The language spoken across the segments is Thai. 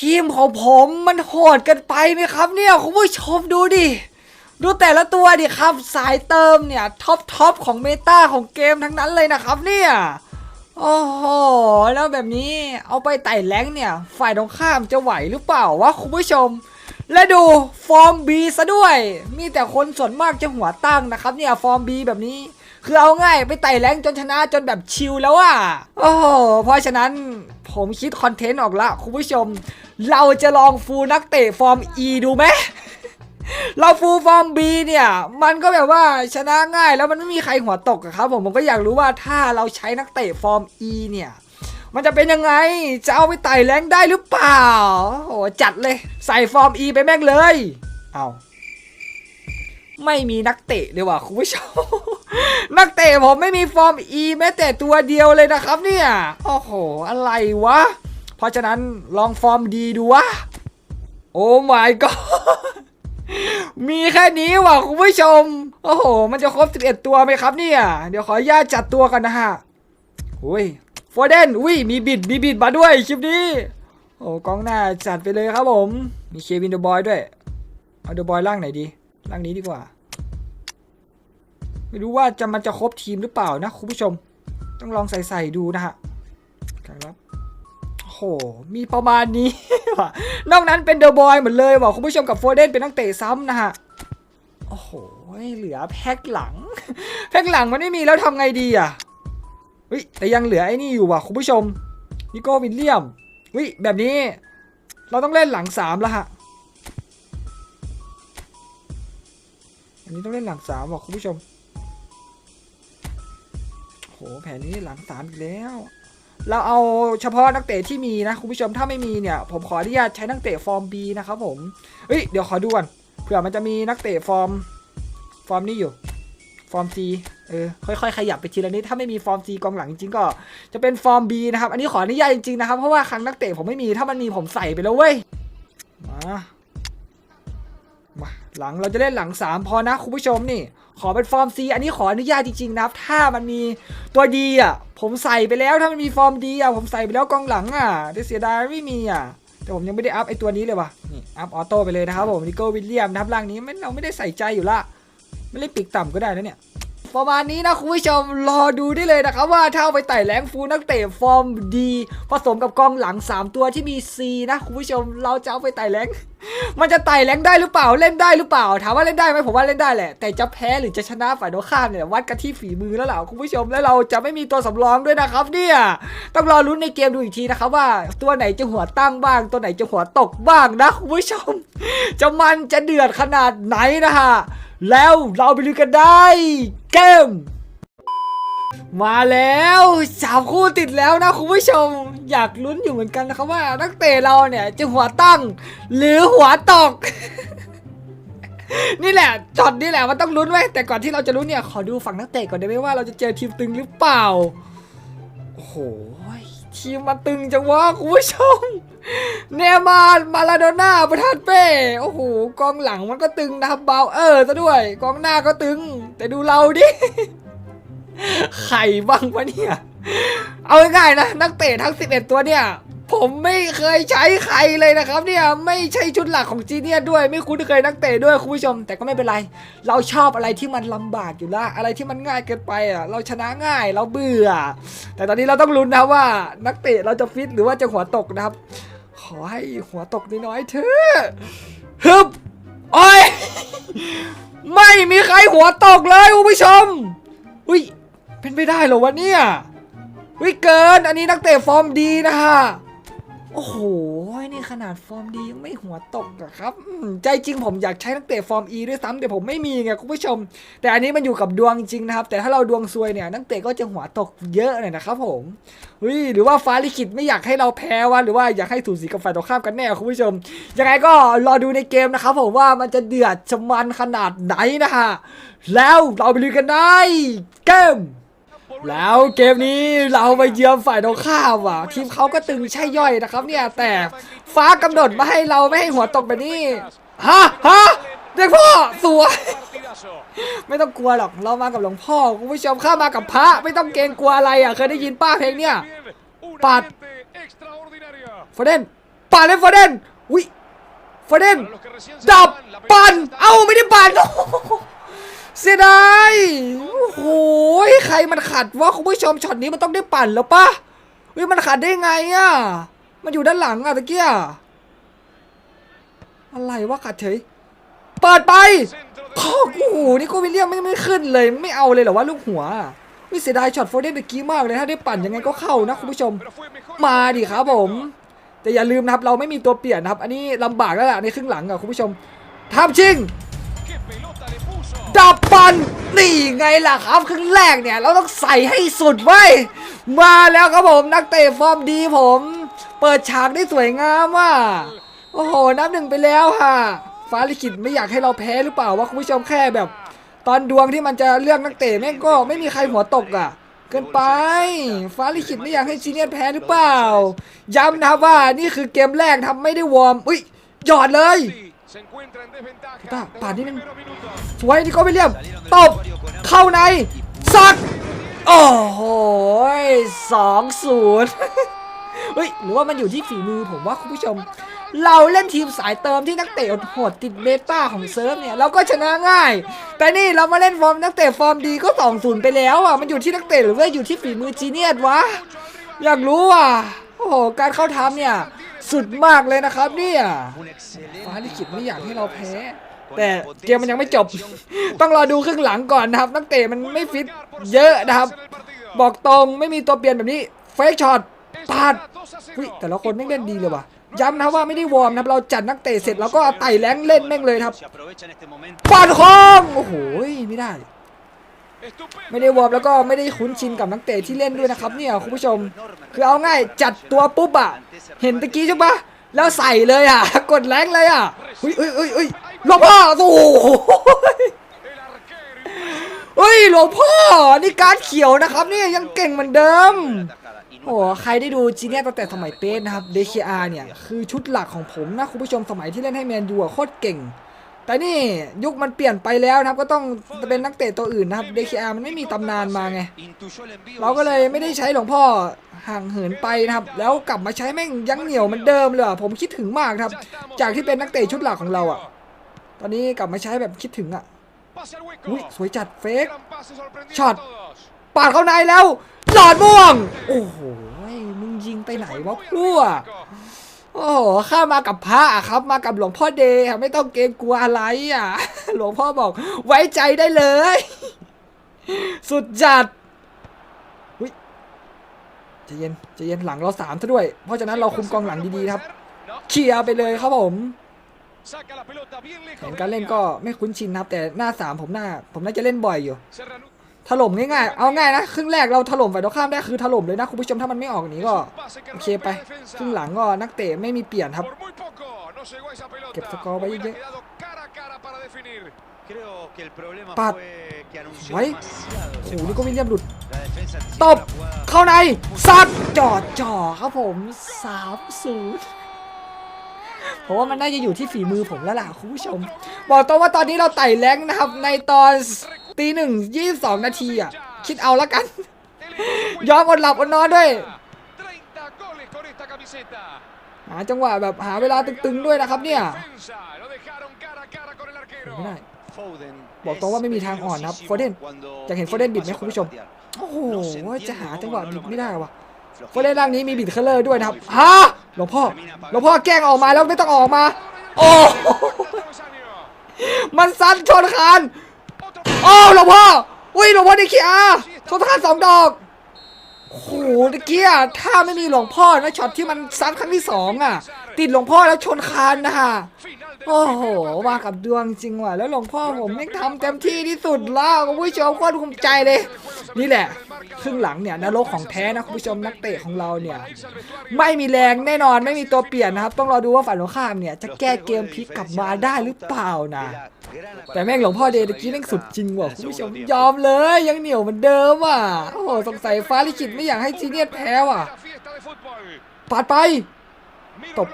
ทีมของผมมันโหดเกันไปไหมครับเนี่ยคุณผู้ชมดูดิ ดูแต่ละตัวดิครับสายเติมเนี่ยท็อปท็อปของเมตาของเกมทั้งนั้นเลยนะครับเนี่ยโอ้โหแล้วแบบนี้เอาไปไต่แรงเนี่ย ฝ่ายตรงข้ามจะไหวหรือเปล่าวะคุณผู้ชม และดูฟอร์ม B ซะด้วย มีแต่คนส่วนมากจะหัวตั้งนะครับเนี่ยฟอร์ม B แบบนี้ คือเอาง่ายไปไต่แรงจนชนะจนแบบชิลแล้วอะโอ้โหเพราะฉะนั้นผมคิดคอนเทนต์ออกละคุณผู้ชม เราจะลองฟูลนักเตะฟอร์ม E ดูไหมเราฟูลฟอร์ม B เนี่ย มันก็แบบว่าชนะง่ายแล้วมันไม่มีใครหัวตกอะครับผมผมก็อยากรู้ว่าถ้าเราใช้นักเตะฟอร์ม E เนี่ย มันจะเป็นยังไง จะเอาไปไต่แรงได้หรือเปล่า โอ้โหจัดเลย ใส่ฟอร์ม E ไปแม่งเลย เอาไม่มีนักเตะเลยว่ะคุณผู้ชม นักเตะผมไม่มีฟอร์ม E แม้แต่ตัวเดียวเลยนะครับเนี่ย โอ้โห อะไรวะ เพราะฉะนั้นลองฟอร์มดีดูวะ โอ้ my god มีแค่นี้ว่ะคุณผู้ชม โอ้โห มันจะครบ 11 ตัวไหมครับเนี่ย เดี๋ยวขออนุญาตจัดตัวกันนะฮะอุ้ยโฟเดนอุ้ย มีบิด มีบิดมาด้วยคลิปนี้ โอ้กองหน้าจัดไปเลยครับผม มีเควินเดอะบอยด้วย เอาเดอะบอยล่างไหนดี ล่างนี้ดีกว่า ไม่รู้ว่าจะมันจะครบทีมหรือเปล่านะคุณผู้ชม ต้องลองใส่ใส่ๆดูนะฮะครับโอ้โหมีประมาณนี้ว่ะนอกนั้นเป็นเดอะบอยเหมดเลยบอกคุณผู้ชมกับโฟเดนเป็นนักเตะซ้ำนะฮะโอ้โหเหลือแพ็คหลัง แพ็คหลังมันไม่มีแล้วทำไงดีอะเฮ้ยแต่ยังเหลือไอ้นี่อยู่ว่ะคุณผู้ชมนิโก้วิลเลียมเฮ้ยแบบนี้ เราต้องเล่นหลังสามแล้วฮะอันนี้ต้องเล่นหลังสามว่ะคุณผู้ชม แผนนี้หลังสามอีกแล้ว เราเอาเฉพาะนักเตะที่มีนะคุณผู้ชมถ้าไม่มีเนี่ย ผมขออนุญาตใช้นักเตะฟอร์ม B นะครับผมเฮ้ยเดี๋ยวขอดูก่อนเผื่อมันจะมีนักเตะฟอร์มฟอร์มนี่อยู่ฟอร์ม C เออค่อยๆ ขยับไปทีละนิดถ้าไม่มีฟอร์ม C กองหลังจริงๆก็ จะเป็นฟอร์ม B นะครับ อันนี้ขออนุญาตจริงๆนะครับ เพราะว่าครั้งนักเตะผมไม่มีถ้ามันมีผมใส่ไปแล้วเว้ย มา มา หลังเราจะเล่นหลังสามพอนะคุณผู้ชมนี่ ขอเป็นฟอร์ม C อันนี้ขออนุญาตจริงๆนะครับ ถ้ามันมีตัวดีอะ ผมใส่ไปแล้วถ้ามันมีฟอร์มดีอะผมใส่ไปแล้วกองหลังอะแต่เสียดายไม่มีอะแต่ผมยังไม่ได้อัพไอตัวนี้เลยว่ะนี่อัพออโต้ไปเลยนะครับผมนิโก้วิลเลียมนะครับร่างนี้มันเราไม่ได้ใส่ใจอยู่ละไม่เล่นปีกต่ำก็ได้นะเนี่ย ประมาณนี้นะคุณผู้ชมรอดูได้เลยนะครับว่าถ้าเอาไปไต่แรงฟูลนักเตะฟอร์มดี ผสมกับกองหลัง 3 ตัวที่มี C นะคุณผู้ชมเราจะเอาไปไต่แรงมันจะไต่แรงได้หรือเปล่าเล่นได้หรือเปล่า ถามว่าเล่นได้ไหมผมว่าเล่นได้แหละ แต่จะแพ้หรือจะชนะฝ่ายตรงข้ามเนี่ยวัดกันที่ฝีมือแล้วล่ะคุณผู้ชมและเราจะไม่มีตัวสำรองด้วยนะครับ เนี่ยต้องรอลุ้นในเกมดูอีกทีนะครับว่าตัวไหนจะหัวตั้งบ้าง ตัวไหนจะหัวตกบ้างนะคุณผู้ชม จะมันจะเดือดขนาดไหนนะฮะ แล้วเราไปดูกันได้เกมมาแล้วสามคู่ติดแล้วนะคุณผู้ชมอยากลุ้นอยู่เหมือนกันนะครับว่านักเตะเราเนี่ยจะหัวตั้ง หรือหัวตก นี่แหละจอดนี่แหละมันต้องลุ้นไว้แต่ก่อนที่เราจะลุ้นเนี่ยขอดูฝั่งนักเตะก่อนได้ไหมว่าเราจะเจอทีมตึงหรือเปล่าโอ้โห ทีมมันตึงจังวะคุณผู้ชม เนย์มาร์มาลาโดน่าประธานเป้ โอ้โห กองหลังมันก็ตึงนะครับเบาเออซะด้วย กองหน้าก็ตึง แต่ดูเราดิ ไข่บ้างวะเนี่ย เอาง่ายๆนะ นักเตะทั้ง 11 ตัวเนี่ย ผมไม่เคยใช้ใครเลยนะครับเนี่ยไม่ใช่ชุดหลักของจีเนียด้วย ไม่คุ้นเคยนักเตะด้วยคุณผู้ชม แต่ก็ไม่เป็นไร เราชอบอะไรที่มันลำบากอยู่ละอะไรที่มันง่ายเกินไปอะเราชนะง่ายเราเบื่อ แต่ตอนนี้เราต้องลุ้นนะว่า นักเตะเราจะฟิตหรือว่าจะหัวตกนะครับ ขอให้หัวตกน้อยๆเถอะฮึบโอ้ยไม่มีใครหัวตกเลยคุณผู้ชมอุ้ยเป็นไปได้เหรอวะเนี่ยวิเกินอันนี้นักเตะฟอร์มดีนะฮะ โอ้โห นี่ขนาดฟอร์มดียังไม่หัวตกอะครับ ใจจริงผมอยากใช้นักเตะฟอร์ม E ด้วยซ้ำแต่ผมไม่มีไงคุณผู้ชม แต่อันนี้มันอยู่กับดวงจริงนะครับ แต่ถ้าเราดวงซวยเนี่ยนักเตะก็จะหัวตกเยอะหน่อยนะครับผมเฮ้ยหรือว่าฟ้าลิขิตไม่อยากให้เราแพ้วะหรือว่าอยากให้ถูสีกับฝ่ายตรงข้ามกันแน่คุณผู้ชม ยังไงก็รอดูในเกมนะครับผมว่ามันจะเดือดชมันขนาดไหนนะฮะ แล้วเราไปดูกันได้เกม แล้วเกมนี้เราไปเยือนฝ่ายตรงข้ามว่ะ ทีมเขาก็ตึงใช่ย่อยนะครับเนี่ยแต่ฟ้ากำหนดมาให้เราไม่ให้หัวตกแบบนี้ฮะฮะเด็กพ่อสวยไม่ต้องกลัวหรอกเรามากับหลวงพ่อคุณผู้ชมข้ามากับพระ ไม่ต้องเกรงกลัวอะไรอะเคยได้ยินป้าเพลงเนี่ยปัดโฟเดนปาดเลยฟอเดนอุ้ยฟอเดนดับปั่นเอ้าไม่ได้ปั่น เสียดายโอ้โหใครมันขัดวะคุณผู้ชมช็อตนี้มันต้องได้ปั่นแล้วปะเฮ้ยมันขัดได้ไงอะมันอยู่ด้านหลังอะตะเกียอะไรวะขัดเฉย เปิดไปโอ้โหนี่โก็วิลเลียมไม่ไม่ขึ้นเลย ไม่เอาเลยเหรอวะลูกหัววิเสียดายช็อตโฟเดนตะกี้มากเลยถ้าได้ปั่นยังไงก็เข้านะคุณผู้ชม มาดิครับผม แต่อย่าลืมนะครับเราไม่มีตัวเปลี่ยนนะครับ อันนี้ลำบากแล้วล่ะในครึ่งหลังอะคุณผู้ชมทำชิง ดับปันนี่ไงล่ะครับครึ่งแรกเนี่ย เราต้องใส่ให้สุดไว้มาแล้วครับผมนักเตะฟอร์มดีผม เปิดฉากได้สวยงามว่ะโอ้โหนับหนึ่งไปแล้วค่ะ ฟ้าลิขิตไม่อยากให้เราแพ้หรือเปล่าวะคุณผู้ชมแค่แบบ ตอนดวงที่มันจะเลือกนักเตะแม่งก็ไม่มีใครหัวตกอะ เกินไป ฟ้าลิขิตไม่อยากให้ซีเนียนแพ้หรือเปล่า ย้ำนะครับว่านี่คือเกมแรกทำไม่ได้วอร์มอุ้ยหยอดเลย ป่าป่าป่านนนี่นี่มัมันนสวยนี่ก็ไม่เลี่ยมตบเข้าในสักโอ้โหสองศูนย์เฮ้ยหรือว่ามันอยู่ที่ฝีมือผมว่าคุณผู้ชม เราเล่นทีมสายเติมที่นักเตะโหดติดเบต้าของเซิร์ฟเนี่ยเราก็ชนะง่าย แต่นี่เรามาเล่นฟอร์มนักเตะฟอร์มดีก็สองศูนย์ไปแล้วอะมันอยู่ที่นักเตะหรือว่าอยู่ที่ฝีมือจีเนียสวะ อยากรู้อะโอ้โหการเข้าทำเนี่ย สุดมากเลยนะครับเนี่ยฟ้าลิขิตไม่อยากให้เราแพ้ แต่เกมมันยังไม่จบ ต้องรอดูครึ่งหลังก่อนนะครับ นักเตะมันไม่ฟิตเยอะนะครับ บอกตรงไม่มีตัวเปลี่ยนแบบนี้เฟกช็อตปาดวิแต่ละคนไม่งเล่นดีเลยว่ะย้ำนะครับว่าไม่ได้วอร์มนะครับเราจัดนักเตะเสร็จแล้วก็เอาไต่แรงเล่นแม่งเลยครับปาดคองโอ้โหไม่ได้ ไม่ได้วอร์มแล้วก็ไม่ได้คุ้นชินกับนักเตะที่เล่นด้วยนะครับเนี่ยคุณผู้ชม คือเอาง่ายจัดตัวปุ๊บอะเห็นตะกี้ใช่ปะแล้วใส่เลยอะกดแรงเลยอะเฮ้ยเฮ้ยเฮ้ยเฮ้ยหลวงพ่อโอ้โหเฮ้ยหลวงพ่อนี่การเขียวนะครับเนี่ยยังเก่งเหมือนเดิมโอ้โหใครได้ดูจีเนียตั้งแต่สมัยเป๊ะนะครับ DKR เนี่ย คือชุดหลักของผมนะคุณผู้ชมสมัยที่เล่นให้แมนยูอะโคตรเก่ง แต่นี่ยุคมันเปลี่ยนไปแล้วนะครับ ก็ต้องเป็นนักเตะตัวอื่นนะครับ DKR มันไม่มีตำนานมาไง เราก็เลยไม่ได้ใช้หลวงพ่อห่างเหินไปนะครับ แล้วกลับมาใช้แม่งยังเหนียวเหมือนเดิมเลยอผมคิดถึงมากครับ จากที่เป็นนักเตะชุดหลักของเราอะตอนนี้กลับมาใช้แบบคิดถึงอะอุ้ยสวยจัดเฟกช็อตตปาดเข้าในแล้วหลอดม่วง โอ้โหมึงยิงไปไหนวะพวก โอ้โหข้ามากับพระอะครับ มากับหลวงพ่อเดย์อะไม่ต้องเกรงกลัวอะไรอะ หลวงพ่อบอกไว้ใจได้เลย สุดจัดอุ้ยใจะเย็นใจะเย็นหลังเราสามซะด้วย เพราะฉะนั้นเราคุมกองหลังดีๆครับ เคลียร์ไปเลยครับผมเห็นการเล่นก็ไม่คุ้นชินนะครับ แต่หน้าสามผมหน้า ผมน่าจะเล่นบ่อยอยู่ ถล่มง่ายๆ เอาง่ายนะครึ่งแรกเราถล่มฝ่ายตรงข้ามได้คือถล่มเลยนะคุณผู้ชมถ้ามันไม่ออกนี้ก็โอเคไปครึ่งหลังก็นักเตะไม่มีเปลี่ยนครับ เก็บสกอร์ไว้เยอะปัปัดไว้โอ้โหนี่ก็ก็วิวิลลเลีเลียยมหลุดตบเข้าในซัดจ่อจ่อครับผมสามศูนย์เพราะว่ามันน่าจะอยู่ที่ฝีมือผมแล้วล่ะคุณผู้ชม บอกตรงว่าตอนนี้เราไต่แรงนะครับในตอน ตีหนึ่งยี่สองนาทีอะ คิดเอาละกัน ยอมอดหลับอดนอนด้วย หาจังหวะแบบหาเวลาตึงๆด้วยนะครับเนี่ยไม่ได้บอกตรงว่าไม่มีทางอ่อนนะครับโฟเดนอยากเห็นโฟเดเดนบิดไหมคุณผู้ชม โอ้โหจะหาจังหวะบิดไม่ได้วะโฟเดนล่างนี้มีบิดเคลเลอร์ด้วยนะครับฮะหลวงพ่อหลวงพ่อแกล้งออกมาแล้วไม่ต้องออกมา โอ้ มันซัดชนคาน โอ้หลวงพ่ออุ้ยหลวงพ่อดีเคียชนคานสองดอกโอ้โหตะเกียถ้าไม่มีหลวงพ่อนะช็อตที่มันซัดครั้งที่สองอะ ติดหลวงพ่อแล้วชนคานนะฮะโอ้โหมากับดวงจริงว่ะ แล้วหลวงพ่อผมไม่งทำเต็มที่ที่สุดแล้วคุณผู้ชมโคตรภูมิใจเลย นี่แหละครึ่งหลังเนี่ยนรกของแท้นะคุณผู้ชมนักเตะของเราเนี่ย ไม่มีแรงแน่นอนไม่มีตัวเปลี่ยนนะครับ ต้องรอดูว่าฝ่ายตรงข้ามเนี่ย จะแก้เกมพลิกกลับมาได้หรือเปล่านะ แต่แม่งหลวงพ่อเดย์ตะกี้แม่งสุดจริงว่ะคุณผู้ชมยอมเลย ยังเหนียวเหมือนเดิมอะโอ้โหสงสัยฟ้าลิขิตไม่อยากให้จีเนียสแพ้ว่ะปาดไปตบ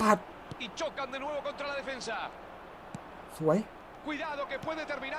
ปาดสวย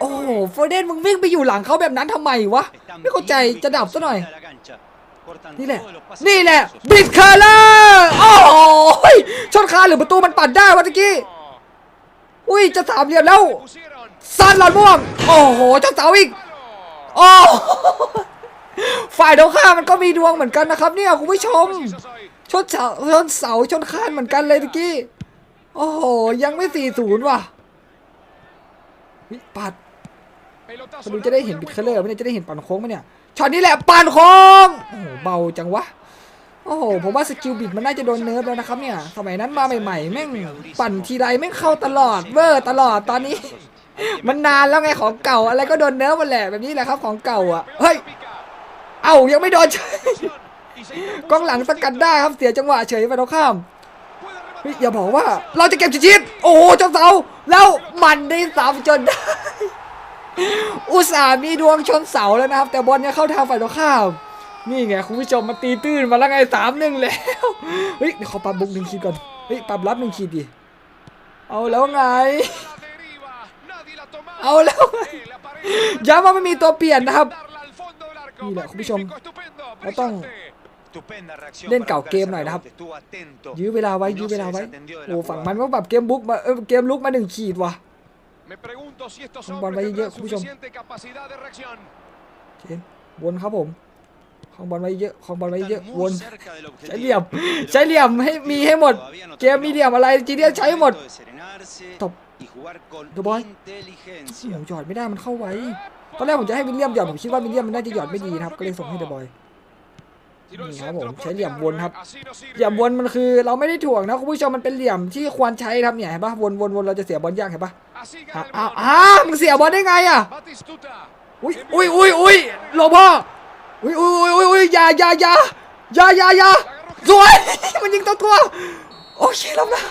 โอ้โหโฟเดนมึงวิ่งไปอยู่หลังเขาแบบนั้นทำไมวะ ไม่เข้าใจจะดับซะหน่อย นี่แหละ นี่แหละบิดคอร์เล อโอ้โหชนคานหรือประตูมันปัดได้วะตะกี้อุ้ยจะสามเหลี่ยมแล้วซันหลอดม่วง โอ้โหเจ้าเสาอีกโอ้ฝ่ายตรงข้ามมันก็มีดวงเหมือนกันนะครับ เนี่ยคุณผู้ชม ชนเสาชนเสาชนคานเหมือนกันเลยตะกี้ โอ้โห ยังไม่สี่ศูนย์ว่ะวิปัด Pelotazo มาดูจะได้เห็นบิดเคลเลอร์ไหมเนี่ยจะได้เห็นปั่นโค้งไหมเนี่ยช็อตนี้แหละปั่นโค้งโอ้โหเบาจังวะ โอ้โห ผมว่าสกิลบิดมันน่าจะโดนเนิร์ฟแล้วนะครับเนี่ย สมัยนั้นมาใหม่ๆ แม่งปั่นทีไรแม่งเข้าตลอดเวอร์ตลอดตอนนี้ มันนานแล้วไงของเก่าอะไรก็โดนเนิร์ฟมันแหละแบบนี้แหละครับของเก่าอะ เฮ้ย เอ้ายังไม่โดนเฉยกองหลังสกัดได้ครับเสียจังหวะเฉยไปตรงข้ามอย่าบอกว่าเราจะเก็บชิดโอ้โหเจ้าเสาแล้วมันได้สามจนได้อุตส่าห์มีดวงชนเสาแล้วนะครับ แต่บอลยังเข้าทางฝ่ายตรงข้าม นี่ไงคุณผู้ชมมาตีตื้นมาแล้วไงสามหนึ่งแล้ว เฮ้ยเดี๋ยวขอปรับบุกหนึ่งขีดก่อน เฮ้ยปรับรับหนึ่งขีดดิ เอาแล้วไง La deriva. Nadie la tomaba. เอาแล้วไง Eh, la pared. ย้ำว่าไม่มีตัวเปลี่ยนนะครับ Darla al fondo del arco. นี่แหละคุณผู้ชม Magnífico, estupendo, เราต้อง brillante. เล่นเก่าเกมหน่อยนะครับ ยื้อเวลาไว้ยื้อเวลาไว้ โอ้ฝั่งมันก็ปรับเกมบุกมาเออเกมลุกมาหนึ่งขีดว่ะ Me pregunto si estos Un hombres buen valle, tendrán escucha. suficiente capacidad de reacción. เจนวนครับผม คลองบอลไว้เยอะคลองบอลไว้เยอะวนใช้เหลี่ยมใช้เหลี่ยมให้มีให้หมด เกมมีเหลี่ยมอะไรจีเดียใช้หมดตบดูบอลหมูหยอดไม่ได้มันเข้าไว้ตอนแรกผมจะให้วิลเลียมหยอดผมคิดว่าวิลเลียมมันน่าจะหยอดไม่ดีนะครับก็เลยส่งให้เดอะบอย Tiró el Mira, centro vos, por ใช้เหลี่ยมวนครับ Así no sirve. เหลี่ยมวนมันคือเราไม่ได้ถ่วงนะคุณผู้ชมมันเป็นเหลี่ยมที่ควรใช้ครับเนี่ยเห็นปะวนวนวนเราจะเสียบอลยากเห็นปะ Así อะ gana el อ้าว balón. อ้าวมึงเสียบอลได้ไงอะ Batistuta. อุ้ยอุ้ยอุ้ยอุ้ยหลวงพ่อ อุ้ยอุ้ยอุ้ยอุ้ยอย่าอย่าอย่าอย่าอย่าอย่าสวย มันยิงตัวตัวโอเคแล้วนะ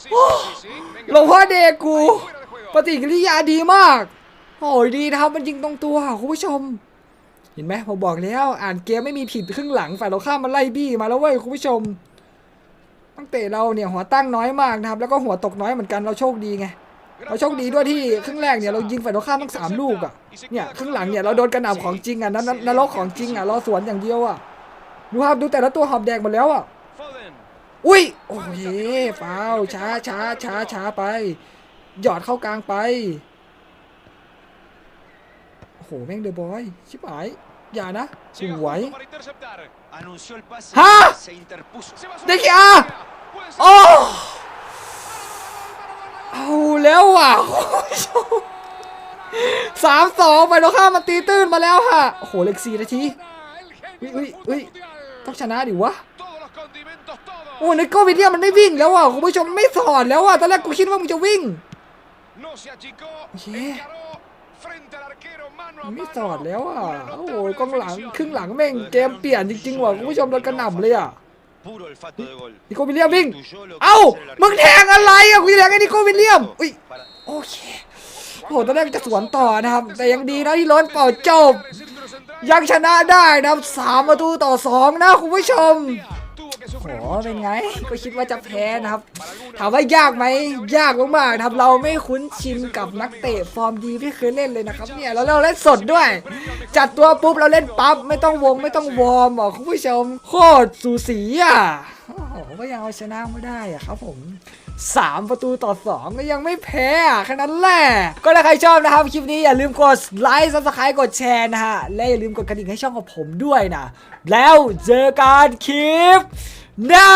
Sí, Oh. sí, sí. Venga. หลวงพ่อเดกูปฏิกิริยาดีมาก โอ้ยดีนะครับมันยิงตรงตัวคุณผู้ชม เห็นไหมผมบอกแล้ว อ่านเกมไม่มีผิดครึ่งหลังฝ่ายเราข้ามมาไล่บี้มาแล้วเว้ยคุณผู้ชม ตั้งแต่เราเนี่ยหัวตั้งน้อยมากนะครับ แล้วก็หัวตกน้อยเหมือนกันเราโชคดีไง เราโชคดีด้วยที่ครึ่งแรกเนี่ยเรายิงฝ่ายตรงข้ามทั้งสามลูกอะเนี่ยครึ่งหลังเนี่ยเราโดนกระหน่ำของจริงอะนนนรกของจริงอะเราสวนอย่างเดียวอะดูครับดูแต่ละตัวหอบแดงหมดแล้วอะอุ้ยโอ้ยฟาวช้าช้าช้าช้าไป หยอดเข้ากลางไปโอ้โหแม่งเดอะบอยชิบหายอย่านะสวย justo para interceptar. ¡Ah! Se va a ¡De subir qué? la ¡Ah! barrera. Puede ser. โอ้เอาแล้วอะสามสองไปโดนข้ามันตีตื้นมาแล้วค่ะ โอ้โหเล็กสี่นาที El genio Uy, del uy, fútbol uy. mundial. ต้องชนะดิวะโอ้นึกก็วิลเลียมมันไม่วิ่งแล้วอะคุณผู้ชมไม่สอนแล้วอะตอนแรกกูคิดว่ามึงจะวิ่งมัน mano. ไม่สอดแล้วอะ โอ้โหกองหลังครึ่งหลังแม่งเกมเปลี่ยนจริงๆว่ะคุณผู้ชมโดนกระหน่ำเลยอะ นิโควิลเลียมวิ่ง เอ้า มึงแทงอะไรอะกูจะแทงไอ้นิโควิลเลียม อุ้ย โอเคโอ้โหตอนแรกจะสวนต่อนะครับ แต่ยังดีนะที่ล้นเป่าจบ El círculo central. ยังชนะได้นะครับสามประตูต่อสองนะคุณผู้ชม Tuvo que โอ้ sufrir โห mucho. เป็นไง ก็คิดว่าจะแพ้นะครับ ถามว่ายากไหม ยากมากๆนะครับเราไม่คุ้นชินกับนักเตะฟอร์มดีที่เคยเล่นเลยนะครับเนี่ยแล้วเราเล่นสดด้วย จัดตัวปุ๊บเราเล่นปั๊บไม่ต้องวงไม่ต้องวอร์มอะคุณผู้ชมโคตรสูสีอะโอ้โห ก็ยังเอาชนะไม่ได้อะครับผมสามประตูต่อสองก็ยังไม่แพ้อะแค่นั้นแหละก็ถ้าใครชอบนะครับ คลิปนี้อย่าลืมกดไลค์ซับสไครต์กดแชร์นะฮะ และอย่าลืมกดกระดิ่งให้ช่องของผมด้วยนะ แล้วเจอกันคลิปหน้า